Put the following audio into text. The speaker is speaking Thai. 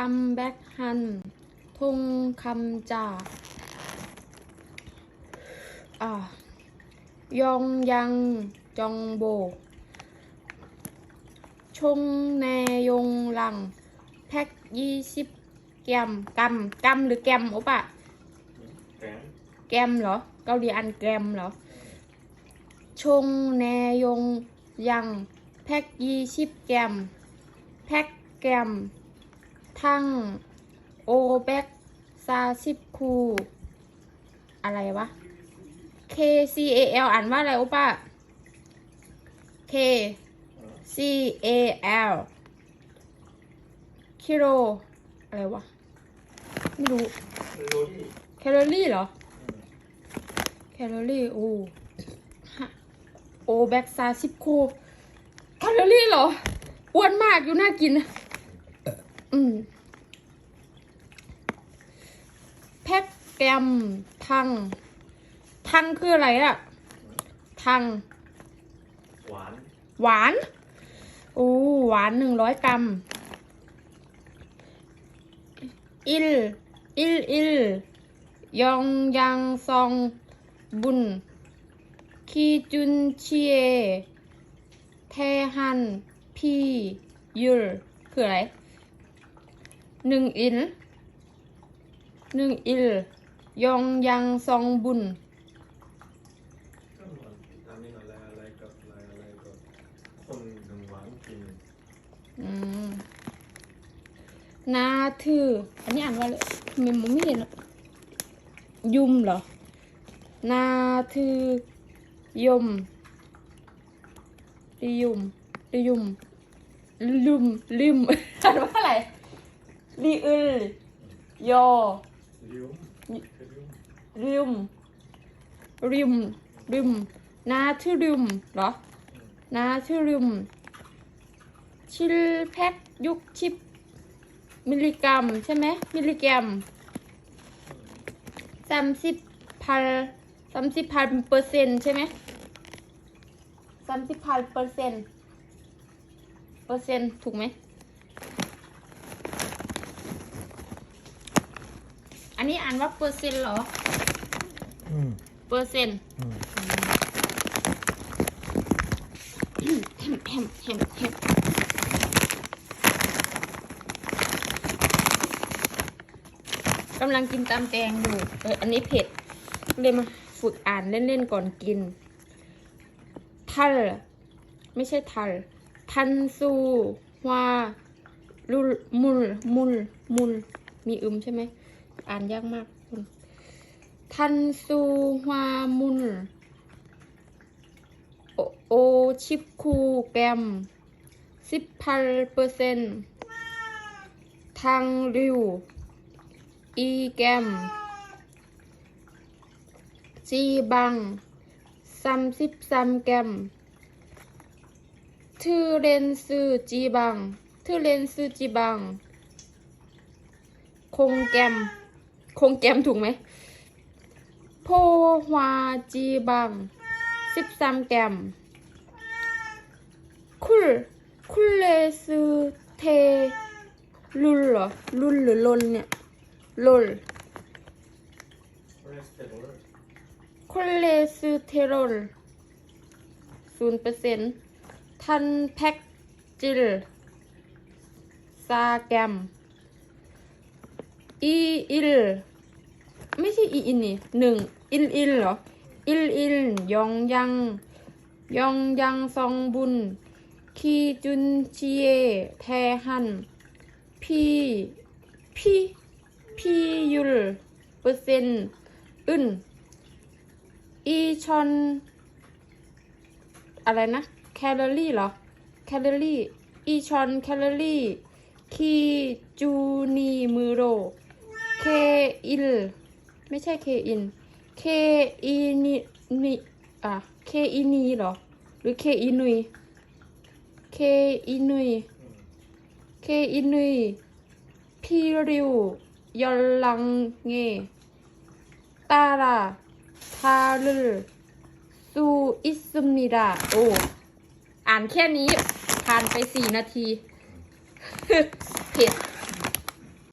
ทำแบ็คฮันทงคำจ่าอ่ายองยังจองโบ ชงแนยงหลัง แพ็กยี่สิบแกมกำกำหรือแกมโอปะแกงแกมเหรอ เกาหลีอันแกมเหรอ ชงแนยงยัง แพ็กยี่สิบแกม แพ็กแกม ทั้งโอแบกซาสิบคู อะไรวะ K C A L อ่านว่าอะไรโอปะ K C A L คิโลอะไรวะ ไม่รู้โรดี้แคลอรี่เหรอ แคลอรี่ โอ้ฮะโอแบกซาสิบคู แคลอรี่เหรออ้วนมากอยู่น่ากิน อืมแพ็กแกรมทัง ทังคืออะไรล่ะ ทัง หวาน หวาน โอ้หวานหนึ่งร้อยกรัม อิล อิล อิล ยองยังซองบุญ คีจุนเชียเทฮัน พียุลคืออะไร หนึ่งอิลหนึ่งอิล ยองยังซองบุญนทำนี่อะไรอะไรกับอะไรอะไรกับคนหนึ่งหวานกินอืม นาถือ อันนี้อ่านว่าอะไรทำไมมองไม่เห็นอะยุมเหรอ นาถือยมริยุมริยุมลืมลืมอ่านว่าอะไร ลีอึลยอลิ้วลิ้วริมริมริมนาทืริมเหรอนาทืริมชิลแพ็กยุกชิปมิลลิกรัมใช่ไหมมิลลิกรัมสามสิบพันสามสิบพันเปอร์เซ็นต์ใช่ไหมสามสิบพันเปอร์เซ็นต์เปอร์เซ็นต์ถูกไหม นนี้อ่านว่าเปอร์เซ็นต์เหรอ อืมเปอร์เซ็นต์อืมแฮมแฮมแฮมแฮมกำลังกินตำแตงอยู่เอออันนี้เผ็ด เลยมาฝึกอ่านเล่น ๆ ก่อนกิน ทัล ไม่ใช่ทัล ทันซูฮวาลุลมุล มุล มุล มีอึมใช่ไหม อ่านยากมากคุณทันซูฮวามุลโอชิปคูแกรมสิบพันเปอร์เซ็นต์ทางริว อีแกรมจีบังซัมสิบซัมแกรมทือเรนซือจีบังทือเรนซือจีบัง คงแกรม คงแกมถูกไหมโพฮวาจีบังสิบสามแกมคุลคุลเลซูเทลุลเหรอลุลหรือลนเนี่ยลลคุลเลซูเทโรลศูนย์เปอร์เซ็นต์ทันแพ็กจิลซาแกม อีอิลไม่ใช่อีอินนี่หนึ่งอิลอิลเหรออิลอิลยองยังยองยังซองบุญคีจุนเชียแทฮันพีพีพียุลเปอร์เซ็นต์อึนอีชอน อะไรนะ แคลอรี่เหรอ แคลอรี่ อีชอน แคลอรี่ คีจูนีมือโร เคอิลไม่ใช่เคอินเคอีนีนีอะเคอีนีเหรอ หรือเคอีนุยเคอีนุยเคอีนุยพีริวยอลลังเงตาราทาลือซูอิซึมิดาโอ้อ่านแค่นี้ผ่านไปสี่นาทีเผ็ด